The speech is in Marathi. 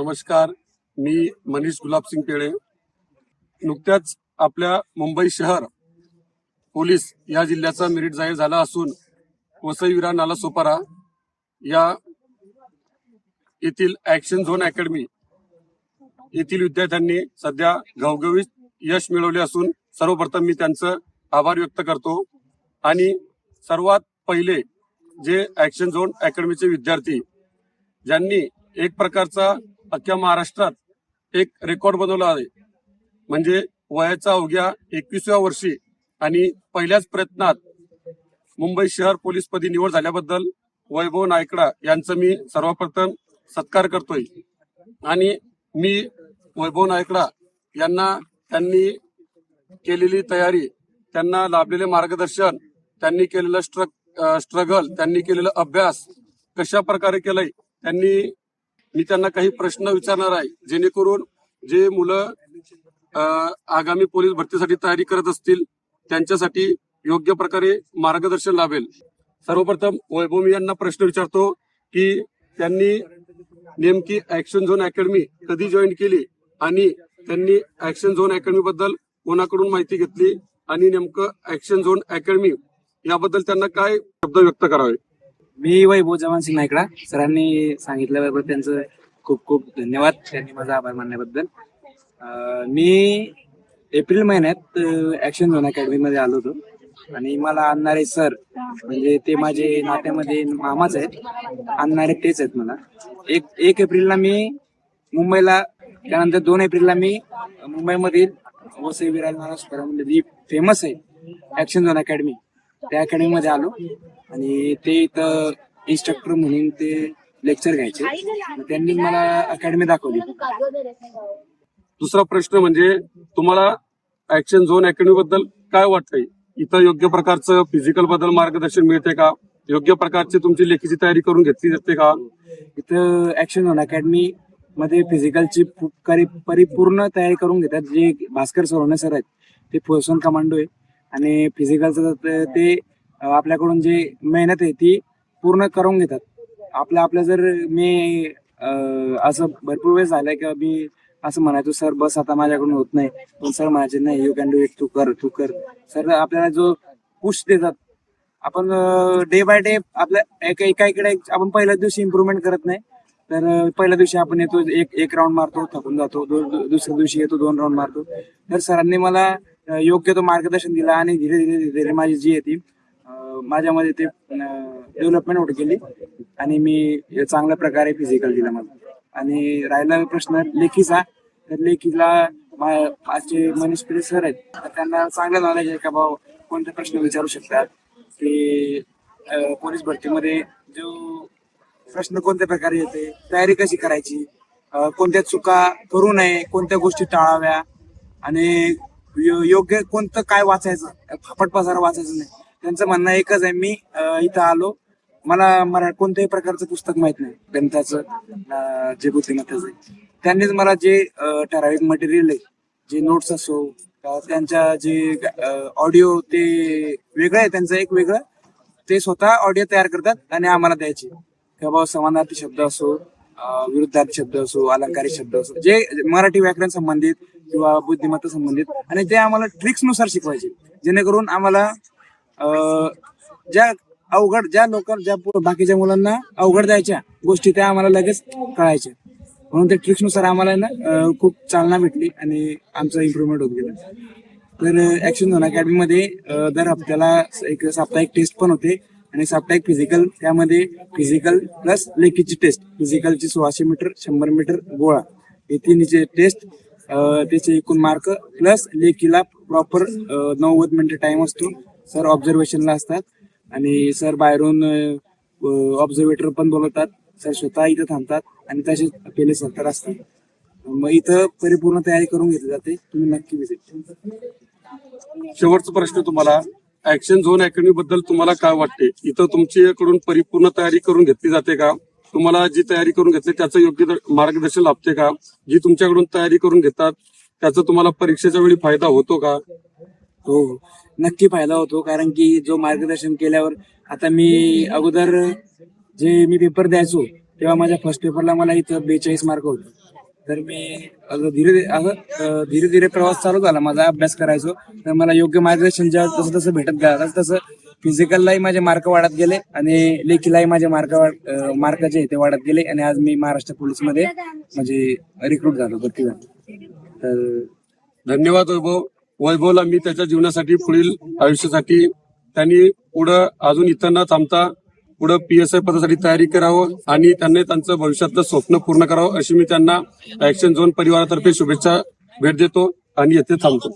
नमस्कार मी मनीष गुलाबसिंग पेळे नुकत्याच आपल्या मुंबई शहर पोलीस या जिल्ह्याचा मेरिट जाहीर झाला असून वसईविरा नालासोपारा नाला सोपारा या येथील ॲक्शन झोन अकॅडमी येथील विद्यार्थ्यांनी सध्या घवघवीत यश मिळवले असून सर्वप्रथम मी त्यांचं आभार व्यक्त करतो. आणि सर्वात पहिले जे ॲक्शन झोन अकॅडमीचे विद्यार्थी ज्यांनी एक प्रकारचा अख्ख्या महाराष्ट्रात एक रेकॉर्ड बनवला आहे. म्हणजे वयाचा अवघ्या एकविसव्या वर्षी आणि पहिल्याच प्रयत्नात मुंबई शहर पोलीसपदी निवड झाल्याबद्दल वैभव नायकडा यांचं मी सर्वप्रथम सत्कार करतोय. आणि मी वैभव नायकडा यांना त्यांनी केलेली तयारी त्यांना लाभलेले मार्गदर्शन त्यांनी केलेलं स्ट्रग स्ट्रगल त्यांनी केलेला अभ्यास कशा प्रकारे केलाय त्यांनी मी त्यांना काही प्रश्न विचारणार आहे. जेणेकरून जे मुलं आगामी पोलीस भरतीसाठी तयारी करत असतील त्यांच्यासाठी योग्य प्रकारे मार्गदर्शन लाभेल. सर्वप्रथम वैभव मी यांना प्रश्न विचारतो की त्यांनी नेमकी ऍक्शन झोन अकॅडमी कधी जॉईन केली आणि त्यांनी ऍक्शन झोन अकॅडमी बद्दल कोणाकडून माहिती घेतली आणि नेमकं ऍक्शन झोन अकॅडमी याबद्दल त्यांना काय शब्द व्यक्त करावे? मी वैभव जवान सिंग नायकडा. सरांनी सांगितल्याबरोबर त्यांचं खूप खूप धन्यवाद. त्यांनी माझा आभार मानल्याबद्दल. अं, मी एप्रिल महिन्यात ऍक्शन झोन अकॅडमीमध्ये आलो होतो. आणि मला आणणारे सर म्हणजे ते माझे नात्यामध्ये मामाच आहेत. आणणारे तेच आहेत मला. एक एक एप्रिलला मी मुंबईला त्यानंतर दोन एप्रिलला मी मुंबईमधील वसई विराज महाराज जी फेमस आहे ऍक्शन झोन अकॅडमी त्या अकॅडमी मध्ये आलो आणि ते इथं इन्स्ट्रक्टर म्हणून ते लेक्चर घ्यायचे. मग त्यांनी मला अकॅडमी दाखवली. दुसरा प्रश्न म्हणजे तुम्हाला ऍक्शन झोन अकॅडमी बद्दल काय वाटतंय? इथं योग्य प्रकारचं फिजिकलबद्दल मार्गदर्शन मिळते का? योग्य प्रकारची तुमची लेखीची तयारी करून घेतली जाते का? इथं ऍक्शन झोन अकॅडमी मध्ये फिजिकलची परिपूर्ण तयारी करून घेतात जे भास्कर सोनवणे सर आहेत. ते फोर्सन कमांडो आहे. आणि फिजिकलचं ते आपल्याकडून जे मेहनत आहे ती पूर्ण करून घेतात. आपलं आपलं जर मी असं भरपूर वेळ झालं किंवा मी असं म्हणायचो सर बस आता माझ्याकडून होत नाही. पण सर म्हणायचे नाही यू कॅन डू इट तू कर तू कर. सर आपल्याला जो पुश देतात आपण डे बाय डे आपल्या एका एका इकडे आपण पहिल्याच दिवशी इम्प्रुव्हमेंट करत नाही. तर पहिल्या दिवशी आपण येतो एक एक राऊंड मारतो थकून जातो. दुसऱ्या दिवशी येतो दोन राऊंड मारतो. तर सरांनी मला योग्य तो मार्गदर्शन दिला आणि धीरे धीरे धीरे धीरे माझी जी आहे ती माझ्यामध्ये ते डेव्हलपमेंट होत गेली आणि मी चांगल्या प्रकारे फिजिकल दिला मला. आणि राहिला प्रश्न लेखीचा. तर लेखीला मा- माझे मनीष पिरे सर आहेत तर त्यांना चांगलं नॉलेज आहे का भाऊ? कोणते प्रश्न विचारू शकतात? की पोलीस भरतीमध्ये जो प्रश्न कोणत्या प्रकारे येते तयारी कशी करायची? कोणत्या चुका करू नये कोणत्या गोष्टी टाळाव्या? आणि योग्य कोणतं काय वाचायचं? फापट पसार वाचायचं नाही. त्यांचं म्हणणं एकच आहे मी इथं आलो. मला मरा कोणत्याही प्रकारचं पुस्तक माहीत नाही. ग्रंथाचं जे बुद्धिमत्ताचं आहे. त्यांनीच मला जे ठराविक मटेरियल आहे जे नोट्स असो त्यांच्या जे ऑडिओ ते वेगळं आहे त्यांचं एक वेगळं ते स्वतः ऑडिओ तयार करतात आणि आम्हाला द्यायचे. किंवा बाबा समानार्थी शब्द असो विरुद्धार्थी शब्द असो अलंकारी शब्द असो जे मराठी व्याकरण संबंधित किंवा बुद्धिमत्ता संबंधित. आणि ते आम्हाला ट्रिक्सनुसार शिकवायचे. जेणेकरून आम्हाला ज्या अवघड ज्या लोक ज्या बाकीच्या मुलांना अवघड द्यायच्या गोष्टी त्या आम्हाला लगेच कळायच्या. म्हणून त्या ट्रिक्सनुसार आम्हाला ना खूप चालना भेटली आणि आमचं इम्प्रुव्हमेंट होत गेलं. तर ऍक्शन झोन अकॅडमी मध्ये दर हप्त्याला एक साप्ताहिक टेस्ट पण होते. आणि साप्ताहिक फिजिकल त्यामध्ये फिजिकल प्लस लेखीची टेस्ट फिजिकलची सोळाशे मीटर शंभर मीटर गोळा. हे तिन्हीचे टेस्ट त्याचे एकूण मार्क प्लस लेखीला प्रॉपर नव्वद मिनिटं टाइम असतो. सर ऑब्झर्वेशनला असतात. आणि सर बाहेरून ऑब्झर्वेटर पण बोलवतात. सर स्वतः इथं थांबतात आणि तसेच पेले सर तर असतात. मग इथं परिपूर्ण तयारी करून घेतली जाते. तुम्ही नक्की विजिट शेवटचा प्रश्न तुम्हाला. ऍक्शन झोन अकॅडमी बद्दल तुम्हाला काय वाटते? इथं तुमच्याकडून परिपूर्ण तयारी करून घेतली जाते का? तुम्हाला जी तयारी करून घेतली त्याचं योग्य मार्गदर्शन लाभते का? जी तुमच्याकडून तयारी करून घेतात त्याचा तुम्हाला परीक्षेच्या वेळी फायदा होतो का? हो नक्की फायदा होतो. कारण की जो मार्गदर्शन केल्यावर आता मी अगोदर जे मी पेपर द्यायचो तेव्हा माझ्या फर्स्ट पेपरला मला इथं बेचाळीस मार्क होते. तर मी धीरे असं धीरे धीरे प्रवास चालू झाला. माझा अभ्यास करायचो. तर मला योग्य मार्गदर्शन ज्या जसं तसं भेटत गेला तसं तसं फिजिकललाही माझे मार्क वाढत गेले आणि लेखीलाही माझे मार्क मार्क जे ते वाढत गेले आणि आज मी महाराष्ट्र पोलीसमध्ये म्हणजे रिक्रूट झालो भरती झालो. तर धन्यवाद वैभव. वैभवला मी त्याच्या जीवनासाठी पुढील आयुष्यासाठी त्यांनी पुढं अजून इथं न थांबता पुढं पी एस आय पदासाठी तयारी करावं आणि त्यांनी त्यांचं भविष्यातलं स्वप्न पूर्ण करावं अशी मी त्यांना ऍक्शन झोन परिवारातर्फे शुभेच्छा भेट देतो आणि येथे थांबतो.